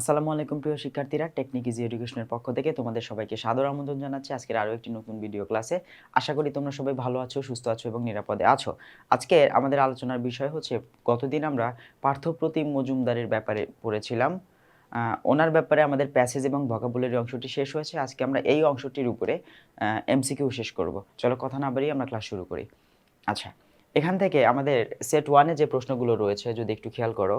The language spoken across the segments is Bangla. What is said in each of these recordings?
আসসালামু আলাইকুম প্রিয় শিক্ষার্থীরা টেকনিক ইজি এডুকেশনের পক্ষ থেকে তোমাদের সবাইকে সাদর আমন্ত্রণ জানাচ্ছি। আজকের আরও একটি নতুন ভিডিও ক্লাসে আশা করি তোমরা সবাই ভালো আছো, সুস্থ আছো এবং নিরাপদে আছো। আজকে আমাদের আলোচনার বিষয় হচ্ছে, গতদিন আমরা পার্থপ্রতিম মজুমদারের ব্যাপারে পড়েছিলাম। ওনার ব্যাপারে আমাদের প্যাসেজ এবং ভকাবুলারি অংশটি শেষ হয়েছে। আজকে আমরা এই অংশটির উপরে এমসিকিউ শেষ করব। চলো কথা না বাড়িয়ে আমরা ক্লাস শুরু করি। আচ্ছা এখান থেকে আমাদের সেট ওয়ানে যে প্রশ্নগুলো রয়েছে, যদি একটু খেয়াল করো।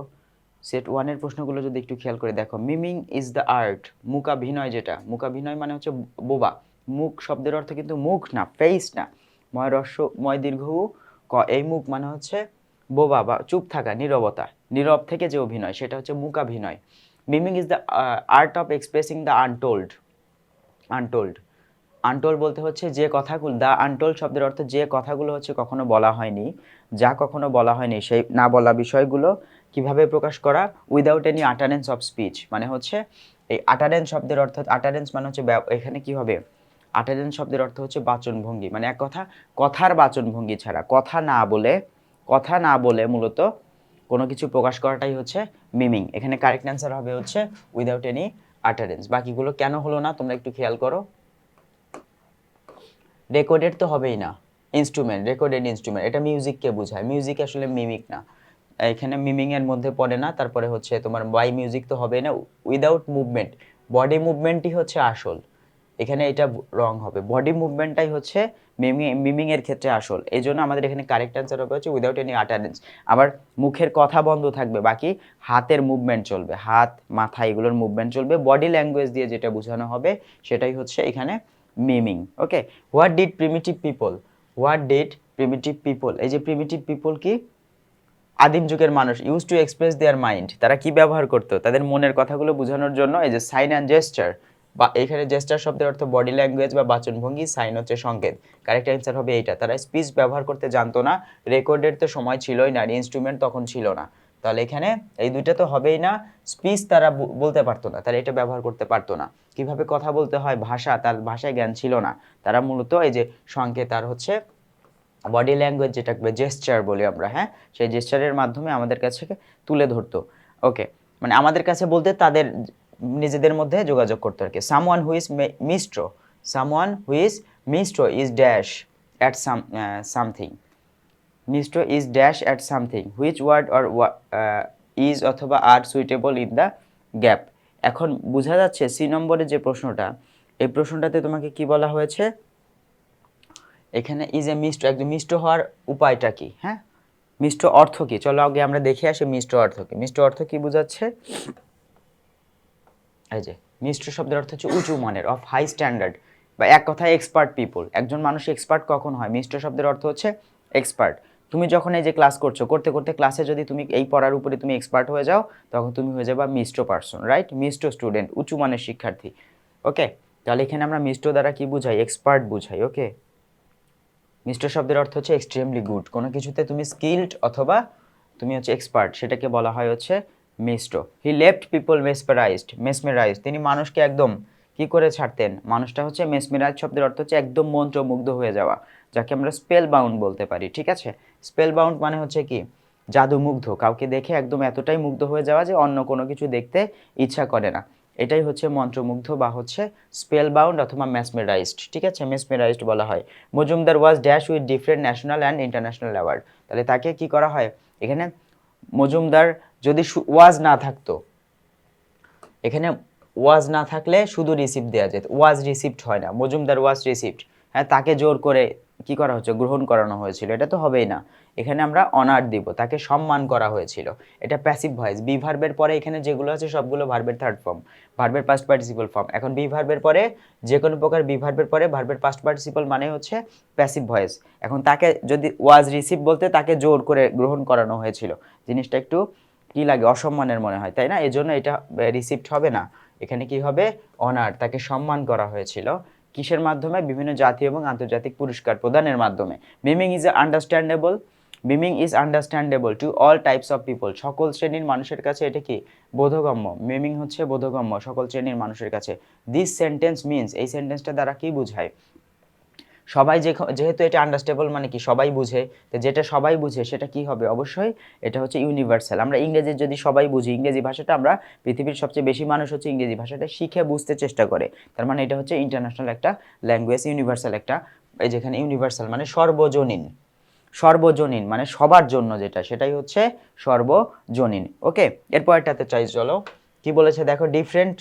সেট ওয়ানের প্রশ্নগুলো যদি একটু খেয়াল করে দেখো, মিমিং ইজ দ্য আর্ট মুকাভিনয় যেটা, মুকাভিনয় মানে হচ্ছে বোবা, মুখ শব্দের অর্থ কিন্তু মুখ না ফেস না, ময় রস্য ময় দীর্ঘ ক, এই মুখ মানে হচ্ছে বোবা বা চুপ থাকা, নীরবতা, নীরব থেকে যে অভিনয়, সেটা হচ্ছে মুকাভিনয়। Miming is the art of expressing the untold untold untold বলতে হচ্ছে যে কথাগুলো দ্য আনটোল্ড শব্দের অর্থ যে কথাগুলো হচ্ছে কখনো বলা হয়নি, যা কখনো বলা হয়নি, সেই না বলা বিষয়গুলো কীভাবে প্রকাশ করা? Without any utterance of speech মানে হচ্ছে এই আটারেন্স শব্দের অর্থ আটারেন্স মানে হচ্ছে এখানে কি হবে? আটারেন্স শব্দের অর্থ হচ্ছে বাচনভঙ্গি মানে এক কথা, কথার বাচনভঙ্গি ছাড়া, কথা না বলে, কথা না বলে মূলত কোনো কিছু প্রকাশ করাটাই হচ্ছে মিমিং এখানে কারেক্ট অ্যান্সার হবে হচ্ছে উইদাউট এনি আটারেন্স বাকিগুলো কেন হলো না তোমরা একটু খেয়াল করো। রেকর্ডেড তো হবেই না ইনস্ট্রুমেন্ট রেকর্ডেড ইনস্ট্রুমেন্ট এটা মিউজিককে বোঝায় মিউজিক আসলে মিমিক না। এখানে মিমিং এর মধ্যে পড়ে না, তারপরে হচ্ছে তোমার বাই মিউজিক তো হবেই না উইদাউট মুভমেন্ট বডি মুভমেন্টই হচ্ছে আসল। এখানে এটা রং হবে। বডি মুভমেন্টটাই হচ্ছে মিমিং মিমিং এর ক্ষেত্রে আসল। এই জন্য আমাদের এখানে কারেক্ট অ্যান্সার হবে হচ্ছে উইদাউট এনি আটারেন্স আবার মুখের কথা বন্ধ থাকবে, বাকি হাতের মুভমেন্ট চলবে। হাত, মাথা এগুলোর মুভমেন্ট চলবে। বডি ল্যাঙ্গুয়েজ দিয়ে যেটা বোঝানো হবে, সেটাই হচ্ছে এখানে miming. Okay what did primitive people what did primitive people এই যে প্রিমিটিভ পিপল কি? আদিম যুগের মানুষ use to express their mind তারা কি ব্যবহার করতো? তাদের মনের কথাগুলো বোঝানোর জন্য এই যে সাইন অ্যান্ড জেস্টার বা এখানে জেস্টার শব্দের অর্থ বডি ল্যাঙ্গুয়েজ বা বাচনভঙ্গি সাইন হচ্ছে সংকেত। কারেক্ট অ্যান্সার হবে এইটা। তারা স্পিচ ব্যবহার করতে জানতো না রেকর্ডের তো সময় ছিলই না ইনস্ট্রুমেন্ট তখন ছিল না। তাহলে এখানে এই দুইটা তো হবেই না স্পিচ তারা বলতে পারতো না, তারা এটা ব্যবহার করতে পারতো না। কীভাবে কথা বলতে হয়? ভাষা, তার ভাষায় জ্ঞান ছিল না। তারা মূলত এই যে সংকেত আর হচ্ছে বডি ল্যাঙ্গুয়েজ যেটাকে জেস্চার বলি আমরা হ্যাঁ? সেই জেস্চারের মাধ্যমে আমাদের কাছে তুলে ধরতো। ওকে মানে আমাদের কাছে বলতে তাদের নিজেদের মধ্যে যোগাযোগ করতো আর কি। Someone who is maestro someone who is maestro is dash at some something maestro is dash at something which word or is অথবা আর সুইটেবল ইন দ্য গ্যাপ এখন বোঝা যাচ্ছে সি নম্বরের যে প্রশ্নটা, এই প্রশ্নটাতে তোমাকে কি বলা হয়েছে? এখানে ইজ এ মিষ্ট একদম মিষ্ট হওয়ার উপায়টা কি? হ্যাঁ? মিষ্ট অর্থ কি? চলো আগে আমরা দেখে আসি মিষ্ট অর্থ কি। মিষ্ট অর্থ কি বোঝাচ্ছে? এই যে মিষ্ট শব্দের অর্থ হচ্ছে উঁচু মানের অফ হাই স্ট্যান্ডার্ড বা এক কথায় এক্সপার্ট পিপল একজন মানুষ এক্সপার্ট কখন হয়? মিষ্ট শব্দের অর্থ হচ্ছে এক্সপার্ট তুমি যখন এই যে ক্লাস করছ, করতে করতে ক্লাসে যদি তুমি এই পড়ার উপরে তুমি এক্সপার্ট হয়ে যাও, তখন তুমি হয়ে যাবা মিষ্ট পার্সন রাইট মিষ্ট স্টুডেন্ট উঁচু মানের শিক্ষার্থী। ওকে তাহলে এখানে আমরা মিষ্ট দ্বারা কি বুঝাই? এক্সপার্ট বুঝাই ওকে মিস্টার শব্দের অর্থ হচ্ছে এক্সট্রিমলি গুড কোনো কিছুতে তুমি স্কিলড অথবা তুমি হচ্ছে এক্সপার্ট সেটাকে বলা হয় হচ্ছে mist he left people mesmerised mesmerise তিনি মানুষকে একদম কি করে ছাড়তেন? মানুষটা হচ্ছে মেসমেরাইজ শব্দের অর্থ হচ্ছে একদম মন্ত্রমুগ্ধ হয়ে যাওয়া, যাকে আমরা স্পেল বাউন্ড বলতে পারি, ঠিক আছে? স্পেল বাউন্ড মানে হচ্ছে কি? জাদুমুগ্ধ, কাউকে দেখে একদম এতটাই মুগ্ধ হয়ে যাওয়া যে অন্য কোনো কিছু দেখতে ইচ্ছা করে না। এটাই হচ্ছে মন্ত্রমুগ্ধ বা হচ্ছে স্পেল বাউন্ড অথবা ম্যাসমেরাইজড ঠিক আছে? মেসমেরাইজড বলা হয়। Majumdar was dash with different national and international award তাহলে তাকে কি করা হয়? এখানে মজুমদার যদি ওয়াজ না থাকতো, এখানে ওয়াজ না থাকলে শুধু রিসিপ্ট দেওয়া যেত। ওয়াজ রিসিপ্ট হয় না। মজুমদার ওয়াজ রিসিপ্ট হ্যাঁ তাকে জোর করে কি করা হচ্ছে গ্রহণ করানো হয়েছিল। এটা তো হবেই না। এখানে আমরা অনার দিব। তাকে সম্মান করা হয়েছিল। এটা প্যাসিভ ভয়েস বি ভার্বের পরে এখানে যেগুলো আছে, সবগুলো ভার্বের থার্ড ফর্ম ভার্বের পাস্ট পার্টিসিপল ফর্ম এখন বি ভার্বের পরে যে কোনো প্রকার বি ভার্বের পরে ভার্বের পাস্ট পার্টিসিপল মানে হচ্ছে প্যাসিভ ভয়েস এখন তাকে যদি ওয়াজ রিসিভ বলতে তাকে জোর করে গ্রহণ করানো হয়েছিল। জিনিসটা একটু কি লাগে? অসম্মানের মনে হয়, তাই না? এই জন্য এটা রিসিপ্ট হবে না। এখানে কি হবে? অনার তাকে সম্মান করা হয়েছিল। কিসের মাধ্যমে? বিভিন্ন জাতীয় এবং আন্তর্জাতিক পুরস্কার প্রদানের মাধ্যমে। Miming is understandable miming is understandable to all types of people সকল শ্রেণির মানুষের কাছে এটা কি? বোধগম্য। মিমিং হচ্ছে বোধগম্য সকল শ্রেণির মানুষের কাছে। দিস সেন্টেন্স মিনস এই সেন্টেন্সটা দ্বারা কি বোঝায়? সবাই যেহেতু এটা আন্ডারস্টেবল মানে কি সবাই বুঝে, তো যেটা সবাই বুঝে সেটা কি হবে? অবশ্যই এটা হচ্ছে ইউনিভার্সাল আমরা ইংরেজি যদি সবাই বুঝি, ইংরেজি ভাষাটা আমরা পৃথিবীর সবচেয়ে বেশি মানুষ হচ্ছে ইংরেজি ভাষাটা শিখে বুঝতে চেষ্টা করে। তার মানে এটা হচ্ছে ইন্টারন্যাশনাল একটা ল্যাঙ্গুয়েজ ইউনিভার্সাল একটা, এই যেখানে ইউনিভার্সাল মানে সর্বজনীন। সর্বজনীন মানে সবার জন্য যেটা, সেটাই হচ্ছে সর্বজনীন। ওকে এরপরটাতে চাই চলো। কি বলেছে দেখো different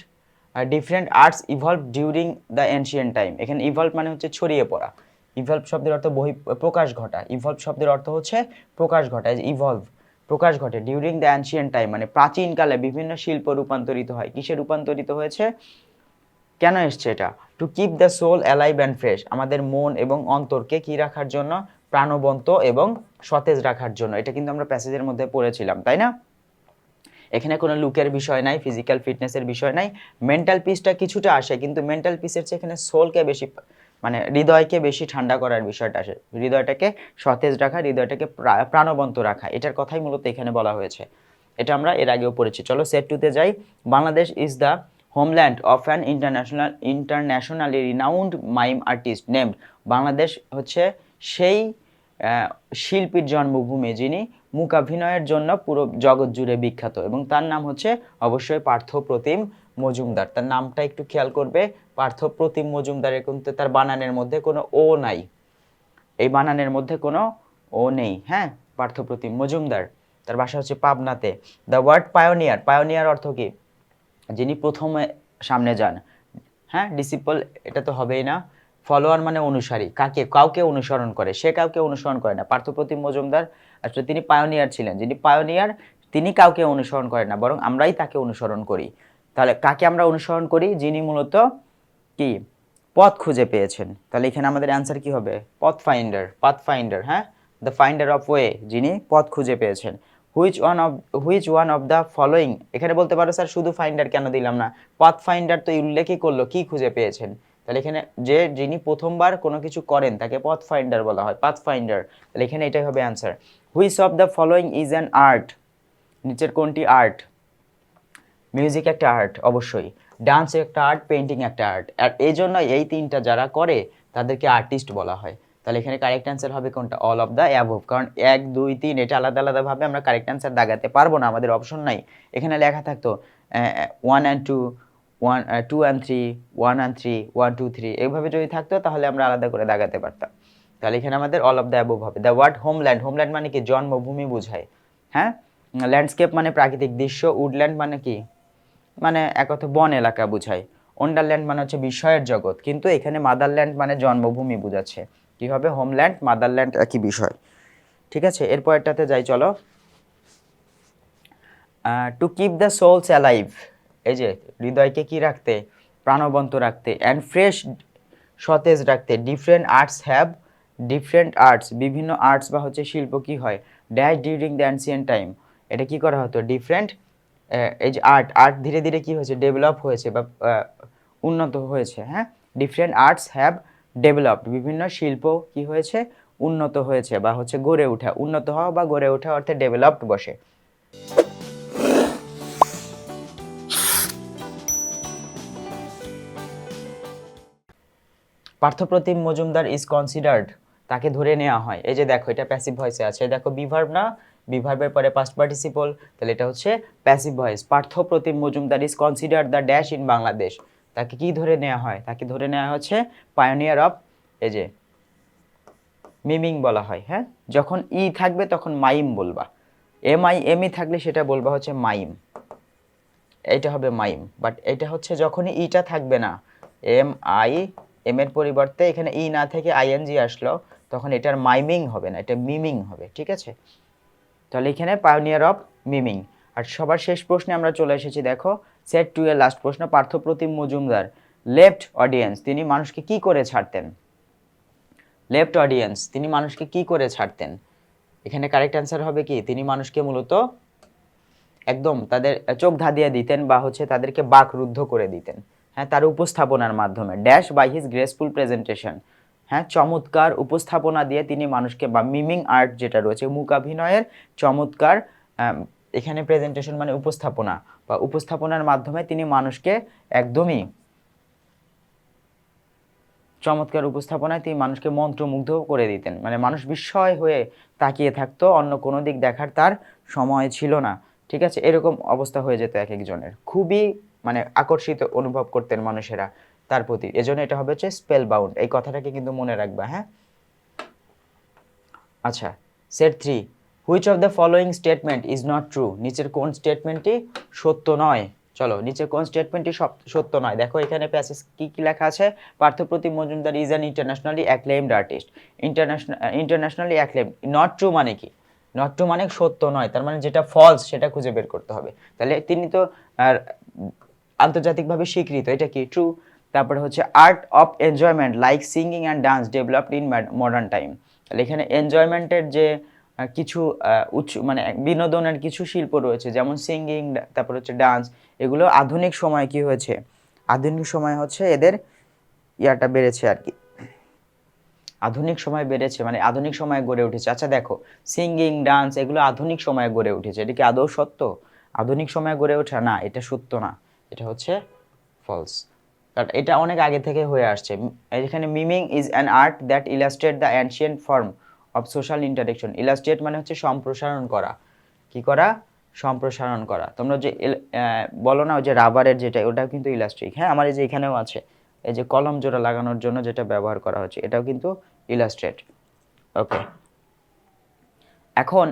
different arts evolve during the ancient time এখানে ইভলভ মানে হচ্ছে ছড়িয়ে পড়া। ইভলভ শব্দের অর্থ বহি, প্রকাশ ঘটা। ইভলভ শব্দের অর্থ হচ্ছে প্রকাশ ঘটা ইভলভ প্রকাশ ঘটে ডিউরিং দ্য অ্যানশিয়েন্ট টাইম মানে প্রাচীনকালে বিভিন্ন শিল্প রূপান্তরিত হয়। কিসে রূপান্তরিত হয়েছে? কেন এসছে এটা? To keep the soul alive and fresh আমাদের মন এবং অন্তরকে কি রাখার জন্য? প্রাণবন্ত এবং সতেজ রাখার জন্য। এটা কিন্তু আমরা প্যাসেজের মধ্যে পড়েছিলাম, তাই না? এখানে কোনো লুকের বিষয় নাই ফিজিক্যাল ফিটনেসের বিষয় নাই। মেন্টাল পিসটা কিছুটা আসে, কিন্তু মেন্টাল পিসের চেয়ে এখানে সোলকে বেশি মানে হৃদয়কে বেশি ঠান্ডা করার বিষয়টা আসে। হৃদয়টাকে সতেজ রাখা, হৃদয়টাকে প্রাণবন্ত রাখা, এটার কথাই মূলত এখানে বলা হয়েছে। এটা আমরা এর আগেও পড়েছি। চলো সেট টুতে যাই। Bangladesh is the homeland of an international internationally renowned mime artist named Bangladesh হচ্ছে সেই শিল্পীর জন্মভূমি যিনি মূকাভিনয়ের জন্য পুরো জগৎ জুড়ে বিখ্যাত এবং তার নাম হচ্ছে অবশ্যই পার্থ প্রতিম মজুমদার। তার নামটা একটু খেয়াল করবে, পার্থ প্রতিম মজুমদারের কিন্তু তার বানানের মধ্যে কোনো ও নাই। এই বানানের মধ্যে কোনো ও নেই হ্যাঁ? পার্থপ্রতিম মজুমদার। তার বাসা হচ্ছে পাবনাতে। দ্য ওয়ার্ড পায়োনিয়ার পায়োনিয়ার অর্থ কি? যিনি প্রথমে সামনে যান। হ্যাঁ? ডিসিপল এটা তো হবেই না। ফলোয়ার মানে অনুসারী। কাকে? কাউকে অনুসরণ করে। সে কাউকে অনুসরণ করে না। পার্থপ্রতিম মজুমদার আসলে তিনি পায়োনিয়ার ছিলেন। যিনি পায়োনিয়ার তিনি কাউকে অনুসরণ করেন না, বরং আমরাই তাকে অনুসরণ করি। তাহলে কাকে আমরা অনুসরণ করি? যিনি মূলত কি? পথ খুঁজে পেয়েছেন। তাহলে এখানে আমাদের অ্যান্সার কি হবে? পথ ফাইন্ডার পথ ফাইন্ডার হ্যাঁ? দ্য ফাইন্ডার অফ ওয়ে যিনি পথ খুঁজে পেয়েছেন। Which one of which one of the following এখানে বলতে পারো, স্যার, শুধু ফাইন্ডার কেন দিলাম না? পথ ফাইন্ডার তো উল্লেখই করল, কি খুঁজে পেয়েছেন? তাহলে এখানে যে যিনি প্রথমবার কোনো কিছু করেন, তাকে পথ ফাইন্ডার বলা হয় পাথ ফাইন্ডার তাহলে এখানে এটাই হবে answer which of the following is an art নিচের কোনটি আর্ট মিউজিক একটা আর্ট অবশ্যই। ডান্স একটা আর্ট পেন্টিং একটা আর্ট আর এই জন্য এই তিনটা যারা করে, তাদেরকে আর্টিস্ট বলা হয়। তাহলে এখানে কারেক্ট অ্যান্সার হবে কোনটা? অল অফ দ্য অ্যাভভ কারণ এক, দুই, তিন, এটা আলাদা আলাদাভাবে আমরা কারেক্ট অ্যান্সার দাগাতে পারব না, আমাদের অপশন নাই। এখানে লেখা থাকতো one and two one two and three one and three one two three এইভাবে যদি থাকতো, তাহলে আমরা আলাদা করে দাগাতে পারতাম। তাহলে এখানে আমাদের অল অফ দ্য অ্যাবভ হবে। দ্য ওয়ার্ড হোমল্যান্ড হোমল্যান্ড মানে কি? জন্মভূমি বোঝায়। হ্যাঁ? ল্যান্ডস্কেপ মানে প্রাকৃতিক দৃশ্য উডল্যান্ড মানে কি? মানে এক কথা বন এলাকা বোঝায়। ওন্ডারল্যান্ড মানে হচ্ছে বিষয়ের জগৎ। কিন্তু এখানে মাদারল্যান্ড মানে জন্মভূমি বোঝাচ্ছে। কি হবে হোমল্যান্ড মাদারল্যান্ড একই বিষয়। ঠিক আছে? এরপরটাতে যাই, চলো। To keep the souls alive এই যে হৃদয়কে কি রাখতে? প্রাণবন্ত রাখতে। অ্যান্ড ফ্রেশ সতেজ রাখতে। Different arts have different arts বিভিন্ন আর্টস বা হচ্ছে শিল্প কি হয়? Dash during the ancient time এটা কি করা হতো? ডিফারেন্ট এই যে আর্ট আর্ট ধীরে ধীরে কি হয়েছে? ডেভেলপ হয়েছে বা উন্নত হয়েছে হ্যাঁ? ডিফারেন্ট আর্টস হ্যাভ ডেভেলপড বিভিন্ন শিল্প কি হয়েছে? উন্নত হয়েছে বা হচ্ছে গড়ে ওঠা। উন্নত হওয়া বা গড়ে ওঠা অর্থে ডেভেলপড বসে। পার্থপ্রতিম মজুমদার ইজ কনসিডার্ড তাকে ধরে নেওয়া হয়। এই যে দেখো, এটা প্যাসিভ ভয়েসে আছে। দেখো বিভার্ব না বিভার্বের পরে পাস্ট পার্টিসিপল তাহলে এটা হচ্ছে passive voice Parthapratim Majumdar is considered the dash in Bangladesh. তাকে কি ধরে নেওয়া হয়? তাকে ধরে নেওয়া হচ্ছে পায়োনিয়ার অফ এই যে, মিমিং বলা হয় হ্যাঁ? যখন ই থাকবে, তখন মাইম বলবা। এম আই এম ই থাকলে সেটা বলবা হচ্ছে মাইম। এটা হবে মাইম। বাট এটা হচ্ছে যখনই ইটা থাকবে না এম আই এম এর পরিবর্তে এখানে ই না থেকে আইএনজি আসলো, তখন এটার মাইমিং হবে না, এটা মিমিং হবে, ঠিক আছে? তাহলে এখানে পায়োনিয়ার অফ মিমিং আর সবার শেষ প্রশ্নে আমরা চলে এসেছি, দেখো সেট টু এর লাস্ট প্রশ্ন, পার্থপ্রতিম মজুমদার লেফট অডিয়েন্স তিনি মানুষকে কি করে ছাড়তেন? লেফট অডিয়েন্স তিনি মানুষকে কি করে ছাড়তেন? এখানে কারেক্ট অ্যান্সার হবে কি? তিনি মানুষকে মূলত একদম তাদের চোখ ধাঁধিয়ে দিতেন বা হচ্ছে তাদেরকে বাকরুদ্ধ করে দিতেন। হ্যাঁ তার উপস্থাপনার মাধ্যমে dash by his graceful presentation হ্যাঁ চমৎকার উপস্থাপনা দিয়ে তিনি মানুষকে, বা মিমিং আর্ট যেটা রয়েছে মূকাভিনয়ের চমৎকার এখানে প্রেজেন্টেশন মানে উপস্থাপনা, বা উপস্থাপনার মাধ্যমে তিনি মানুষকে একদমই চমৎকার উপস্থাপনায় তিনি মানুষকে মন্ত্রমুগ্ধ করে দিতেন। মানে মানুষ বিস্ময় হয়ে তাকিয়ে থাকতো, অন্য কোনো দিক দেখার তার সময় ছিল না। ঠিক আছে? এরকম অবস্থা হয়ে যেত এক একজনের। খুবই মানে আকর্ষিত অনুভব করতেন মানুষেরা তার প্রতি। এজন্য এটা হবে হচ্ছে স্পেল বাউন্ড এই কথাটাকে কিন্তু মনে রাখবা হ্যাঁ? আচ্ছা set three which of the following statement is not true নিচের কোন স্টেটমেন্টটি সত্য নয়? চলো, নিচের কোন স্টেটমেন্টটি সত্য নয়? দেখো, এখানে প্যাসেজ কি কি লেখা আছে? Parthapratim Majumdar is an internationally acclaimed artist international internationally acclaim not true মানে কি? নট ট্রু মানে সত্য নয়। তার মানে যেটা ফলস সেটা খুঁজে বের করতে হবে। তাহলে তিনি তো আন্তর্জাতিকভাবে স্বীকৃত, এটা কি ট্রু তারপরে হচ্ছে art of enjoyment like singing and dance developed in modern time তাহলে এখানে এনজয়মেন্টের যে কিছু উৎস মানে বিনোদনের কিছু শিল্প রয়েছে, যেমন সিঙ্গিং তারপর হচ্ছে ডান্স এগুলো আধুনিক সময়ে কি হয়েছে? আধুনিক সময় হচ্ছে এদের ইয়াটা বেড়েছে আর কি। আধুনিক সময় বেড়েছে মানে আধুনিক সময়ে গড়ে উঠেছে। আচ্ছা দেখো সিঙ্গিং ডান্স এগুলো আধুনিক সময়ে গড়ে উঠেছে, এটা কি আদৌ সত্য? আধুনিক সময়ে গড়ে ওঠা, না, এটা সত্য না। এটা হচ্ছে ফলস কারণ এটা অনেক আগে থেকে হয়ে আসছে। এখানে miming is an art that illustrate the ancient form of social interaction illustrate মানে হচ্ছে সম্প্রসারণ করা। কি করা? সম্প্রসারণ করা। তোমরা যে বলো না, ওই যে রাবারের যেটা, ওটাও কিন্তু ইলাস্ট্রিক হ্যাঁ আমার এই যে এখানেও আছে। এই যে কলম জোড়া লাগানোর জন্য যেটা ব্যবহার করা হচ্ছে, এটাও কিন্তু ইলাস্ট্রেট ওকে এখন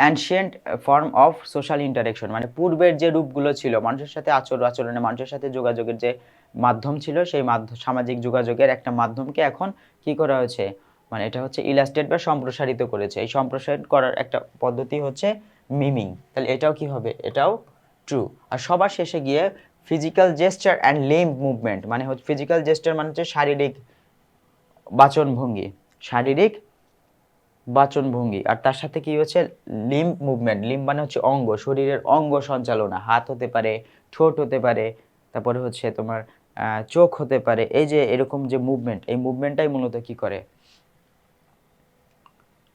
ancient form of social interaction মানে পূর্বের যে রূপগুলো ছিল, মানুষের সাথে আচরণ আচরণে, মানুষের সাথে যোগাযোগের যে মাধ্যম ছিল, সেই মাধ্যম সামাজিক যোগাযোগের একটা মাধ্যমকে এখন কি করা হয়েছে? মানে এটা হচ্ছে ইলাস্ট্রেট বা সম্প্রসারিত করেছে। এই সম্প্রসারিত করার একটা পদ্ধতি হচ্ছে মিমিং তাহলে এটাও কি হবে? এটাও ট্রু আর সবার শেষে গিয়ে physical gesture and limb movement মানে হচ্ছে ফিজিক্যাল জেস্টার মানে হচ্ছে শারীরিক বাচনভঙ্গি। শারীরিক বাচনভঙ্গি। আর তার সাথে কি হচ্ছে? লিম্ব মুভমেন্ট লিম্ব মানে হচ্ছে অঙ্গ, শরীরের অঙ্গ সঞ্চালনা। হাত হতে পারে, ঠোঁট হতে পারে, তারপরে হচ্ছে তোমার চোখ হতে পারে। এই যে এরকম যে মুভমেন্ট এই মুভমেন্টটাই মূলত কি করে?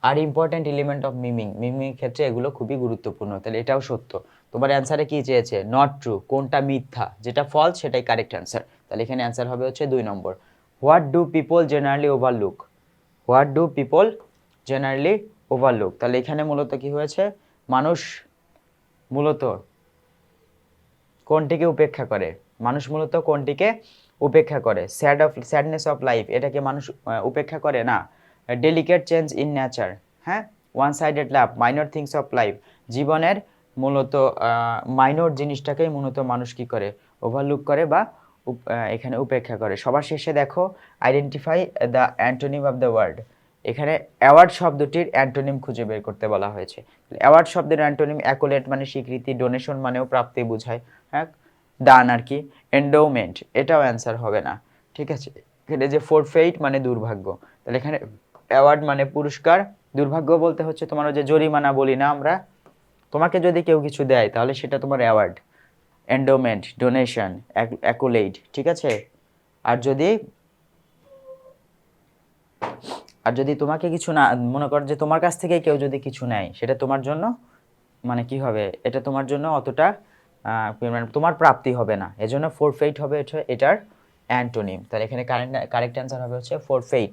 আর important element of miming miming ক্ষেত্রে এগুলো খুবই গুরুত্বপূর্ণ। তাহলে এটাও সত্য। তোমার অ্যান্সারে কি চেয়েছে? নট ট্রু কোনটা মিথ্যা? যেটা ফলস সেটাই কারেক্ট অ্যান্সার তাহলে এখানে অ্যান্সার হবে হচ্ছে দুই নম্বর। What do people generally overlook what do people generally overlook তাহলে এখানে মূলত কি হয়েছে? মানুষ মূলত কোনটিকে উপেক্ষা করে? মানুষ মূলত কোনটিকে উপেক্ষা করে? Sad of sadness of life এটাকে মানুষ উপেক্ষা করে না। ডেলিকেট চেঞ্জ ইন নেচার হ্যাঁ? One sided love minor things of life জীবনের মূলত মাইনর জিনিসটাকেই মূলত মানুষ কি করে? ওভারলুক করে বা এখানে উপেক্ষা করে। সবার শেষে দেখো identify the antonym of the word এখানে অ্যাওয়ার্ড শব্দটির অ্যান্টোনিম খুঁজে বের করতে বলা হয়েছে। অ্যাওয়ার্ড শব্দের অ্যান্টোনিম অ্যাকোলেট মানে স্বীকৃতি, ডোনেশন মানেও প্রাপ্তি বোঝায়। হ্যাঁ দান আর কি এন্ডোমেন্ট এটাও অ্যান্সার হবে না। ঠিক আছে, এখানে যে ফোরফেইট মানে দুর্ভাগ্য। তাহলে এখানে অ্যাওয়ার্ড মানে পুরস্কার, দুর্ভাগ্য বলতে হচ্ছে তোমার যে জরিমানা বলি না আমরা। তোমাকে যদি কেউ কিছু দেয়, তাহলে সেটা তোমার অ্যাওয়ার্ড। এন্ডোমেন্ট ডোনেশন অ্যাকুলেট ঠিক আছে? আর যদি আর যদি তোমাকে কিছু না, মনে কর যে তোমার কাছ থেকে কেউ যদি কিছু নেয়, সেটা তোমার জন্য মানে কি হবে? এটা তোমার জন্য অতটা মানে তোমার প্রাপ্তি হবে না। এজন্য ফোর ফেইট হবে এটা এটার অ্যান্টোনিম তাহলে এখানে কারেন্ট কারেক্ট অ্যান্সার হবে হচ্ছে ফোর ফেইট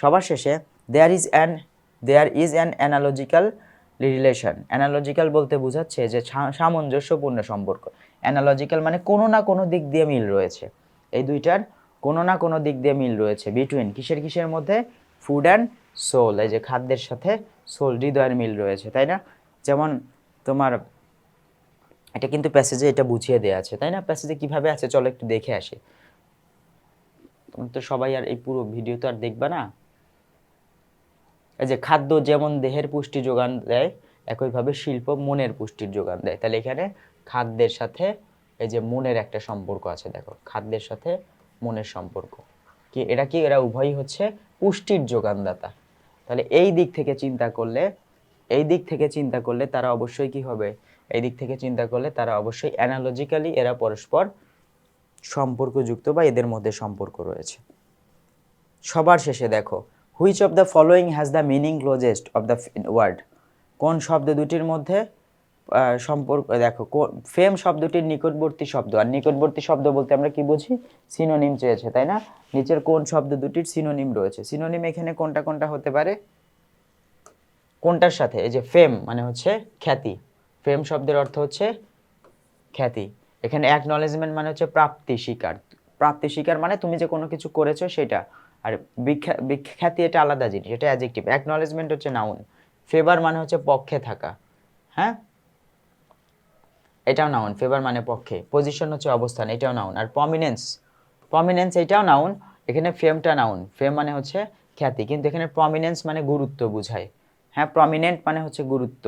সবার শেষে there is an there is an analogical relation analogical বলতে বোঝাচ্ছে যে সামঞ্জস্যপূর্ণ সম্পর্ক। অ্যানালজিক্যাল মানে কোনো না কোনো দিক দিয়ে মিল রয়েছে। এই দুইটার কোনো না কোনো দিক দিয়ে মিল রয়েছে। বিটুইন কিসের কিসের মধ্যে? ফুড অ্যান্ড সোল এই যে খাদ্যের সাথে সোল হৃদয়ের মিল রয়েছে, তাই না? যেমন তোমার, এটা কিন্তু প্যাসেজে এটা বুঝিয়ে দেওয়া আছে, তাই না? প্যাসেজে কীভাবে আছে, চলো একটু দেখে আসি। তোমরা তো সবাই আর এই পুরো ভিডিও তো আর দেখবে না? এই যে খাদ্য যেমন দেহের পুষ্টি যোগান দেয়, একইভাবে শিল্প মনের পুষ্টির যোগান দেয়। তাহলে এখানে খাদ্যের সাথে এই যে মনের একটা সম্পর্ক আছে, দেখো, খাদ্যের সাথে মনের সম্পর্ক। কি এরা কি? এরা উভয়ই হচ্ছে পুষ্টির যোগানদাতা। তাহলে এই দিক থেকে চিন্তা করলে, এই দিক থেকে চিন্তা করলে তারা অবশ্যই কি হবে? এই দিক থেকে চিন্তা করলে তারা অবশ্যই অ্যানালজিক্যালি এরা পরস্পর সম্পর্কযুক্ত বা এদের মধ্যে সম্পর্ক রয়েছে। সবার শেষে দেখো which of the following has the meaning closest of the word কোন শব্দ দুটির মধ্যে সম্পর্ক, দেখো ফেম শব্দটির নিকটবর্তী শব্দ। আর নিকটবর্তী শব্দ বলতে আমরা কি বুঝি? সিনোনিম চেয়েছে, তাই না? নিচের কোন শব্দ দুটির সিনোনিম রয়েছে। সিনোনিম এখানে কোনটা কোনটা হতে পারে? কোনটার সাথে? এই যে ফেম মানে হচ্ছে খ্যাতি। ফেম শব্দের অর্থ হচ্ছে খ্যাতি। এখানে অ্যাকনলেজমেন্ট মানে হচ্ছে প্রাপ্তি, স্বীকার। প্রাপ্তি, স্বীকার মানে তুমি যে কোনো কিছু করেছ সেটা। আর বিখ্যা- বিখ্যাতি এটা আলাদা জিনিস, এটা অ্যাজেক্টিভ অ্যাকনলেজমেন্ট হচ্ছে নাউন ফেভার মানে হচ্ছে পক্ষে থাকা। হ্যাঁ? এটাও নাউন ফেভার মানে পক্ষে। পজিশন হচ্ছে অবস্থান, এটাও নাউন আর প্রমিনেন্স প্রমিনেন্স এটাও নাউন এখানে ফেমটা নাউন ফেম মানে হচ্ছে খ্যাতি, কিন্তু এখানে প্রমিনেন্স মানে গুরুত্ব বোঝায়। হ্যাঁ প্রমিনেন্ট মানে হচ্ছে গুরুত্ব।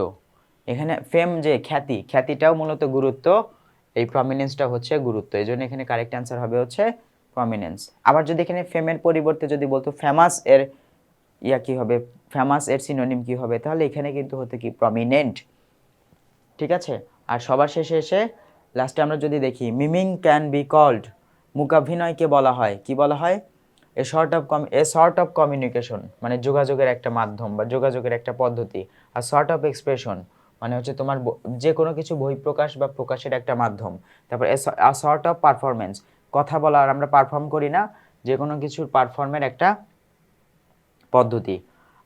এখানে ফেম যে খ্যাতি, খ্যাতিটাও মূলত গুরুত্ব, এই প্রমিনেন্সটা হচ্ছে গুরুত্ব। এই জন্য এখানে কারেক্ট অ্যান্সার হবে হচ্ছে প্রমিনেন্স আবার যদি এখানে ফেমের পরিবর্তে যদি বলতো ফেমাস এর ইয়া কি হবে? ফেমাস এর সিনোনিম কি হবে? তাহলে এখানে কিন্তু হতে কি? প্রমিনেন্ট ঠিক আছে? আর সবার শেষে এসে লাস্টে আমরা যদি দেখি মিমিং ক্যান বি কল্ড মুকাভিনয়কে বলা হয়। কি বলা হয়? A short of com a short of communication মানে যোগাযোগের একটা মাধ্যম বা যোগাযোগের একটা পদ্ধতি আর শর্ট অফ এক্সপ্রেশন মানে হচ্ছে তোমার যে কোনো কিছু বহিঃপ্রকাশ বা প্রকাশের একটা মাধ্যম। তারপর এ শর্ট অফ পারফরমেন্স কথা বলা, আর আমরা পারফর্ম করি না, যে কোনো কিছুর পারফর্মের একটা পদ্ধতি।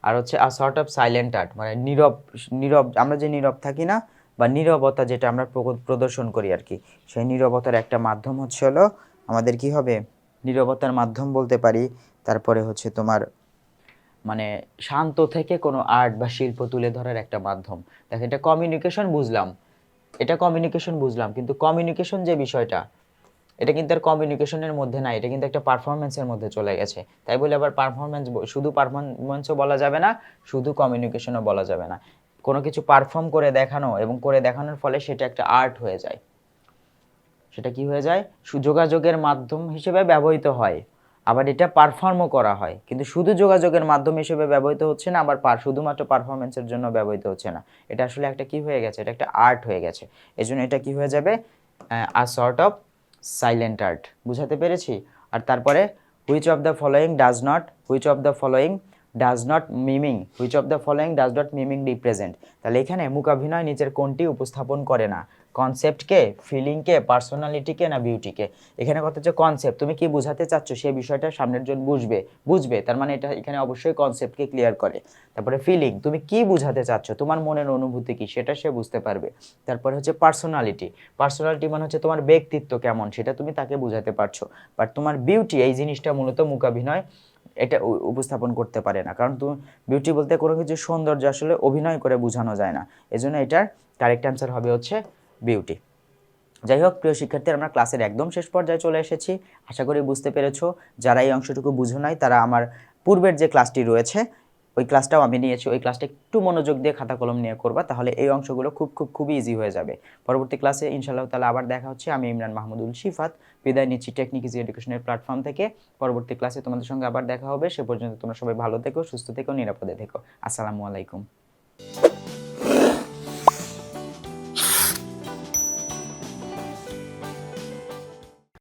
আর হচ্ছে a sort of silent art মানে নীরব নীরব, আমরা যে নীরব থাকি না বা নীরবতা যেটা আমরা প্রদর্শন করি আর কি। সেই নীরবতার একটা মাধ্যম হচ্ছে হলো আমাদের কি হবে? নীরবতার মাধ্যম বলতে পারি। তারপরে হচ্ছে তোমার মানে শান্ত থেকে কোনো আর্ট বা শিল্প তুলে ধরার একটা মাধ্যম। দেখো, এটা কমিউনিকেশন বুঝলাম। এটা কমিউনিকেশন বুঝলাম। কিন্তু কমিউনিকেশন যে বিষয়টা, এটা কিন্তু আর কমিউনিকেশনের মধ্যে নাই। এটা কিন্তু একটা পারফরমেন্সের মধ্যে চলে গেছে। তাই বলে আবার পারফরমেন্স শুধু পারফরমেন্সও বলা যাবে না, শুধু কমিউনিকেশনও বলা যাবে না। কোনো কিছু পারফর্ম করে দেখানো এবং করে দেখানোর ফলে সেটা একটা আর্ট হয়ে যায়। সেটা কি হয়ে যায়? সু- যোগাযোগের মাধ্যম হিসেবে ব্যবহৃত হয়। আবার এটা পারফর্মও করা হয়। কিন্তু শুধু যোগাযোগের মাধ্যম হিসেবে ব্যবহৃত হচ্ছে না, আবার শুধুমাত্র পারফরমেন্সের জন্য ব্যবহৃত হচ্ছে না। এটা আসলে একটা কি হয়ে গেছে? এটা একটা আর্ট হয়ে গেছে। এজন্য এটা কি হয়ে যাবে? A sort of silent art বুঝাতে পেরেছি? আর তারপরে which of the following does not which of the following does not miming which of the following does not miming represent তাহলে এখানে মূকাভিনয় নিচের কোনটি উপস্থাপন করে না? কনসেপ্টকে ফিলিংকে পার্সোনালিটিকে না বিউটিকে এখানে কথা হচ্ছে কনসেপ্ট তুমি কি বোঝাতে চাচ্ছ সেই বিষয়টা সামনের জন বুঝবে বুঝবে। তার মানে এটা এখানে অবশ্যই কনসেপ্টকে ক্লিয়ার করে। তারপরে ফিলিং তুমি কি বোঝাতে চাচ্ছ? তোমার মনের অনুভূতি কি? সেটা সে বুঝতে পারবে। তারপরে হচ্ছে পার্সোনালিটি পার্সোনালিটি মানে হচ্ছে তোমার ব্যক্তিত্ব কেমন? সেটা তুমি তাকে বোঝাতে পারছ। বাট তোমার বিউটি এই জিনিসটা মূলত মূকাভিনয় এটা উপস্থাপন করতে পারে না। কারণ তুমি বিউটি বলতে কোনো কিছু সৌন্দর্য আসলে অভিনয় করে বোঝানো যায় না। এজন্য এটার কারেক্ট অ্যান্সার হবে হচ্ছে বিউটি যাই হোক, প্রিয় শিক্ষার্থী, আমরা ক্লাসের একদম শেষ পর্যায়ে চলে এসেছি। আশা করি বুঝতে পেরেছ, যারা এই অংশটুকু বুঝো নাই, তারা আমার পূর্বের যে ক্লাসটি রয়েছে ওই ক্লাসটাও আমি নিয়েছি, ওই ক্লাসটা একটু মনোযোগ দিয়ে খাতা কলম নিয়ে করবা, তাহলে এই অংশগুলো খুব খুব, খুবই ইজি হয়ে যাবে। পরবর্তী ক্লাসে ইনশাল্লাহ তাহলে আবার দেখা হচ্ছে। আমি ইমরান মাহমুদুল শিফাত, বিদায় নিচ্ছি টেকনিক ইজি এডুকেশনের প্ল্যাটফর্ম থেকে। পরবর্তী ক্লাসে তোমাদের সঙ্গে আবার দেখা হবে। সে পর্যন্ত তোমরা সবাই ভালো থেকো, সুস্থ থেকো, নিরাপদে থেকো। আসসালামু আলাইকুম।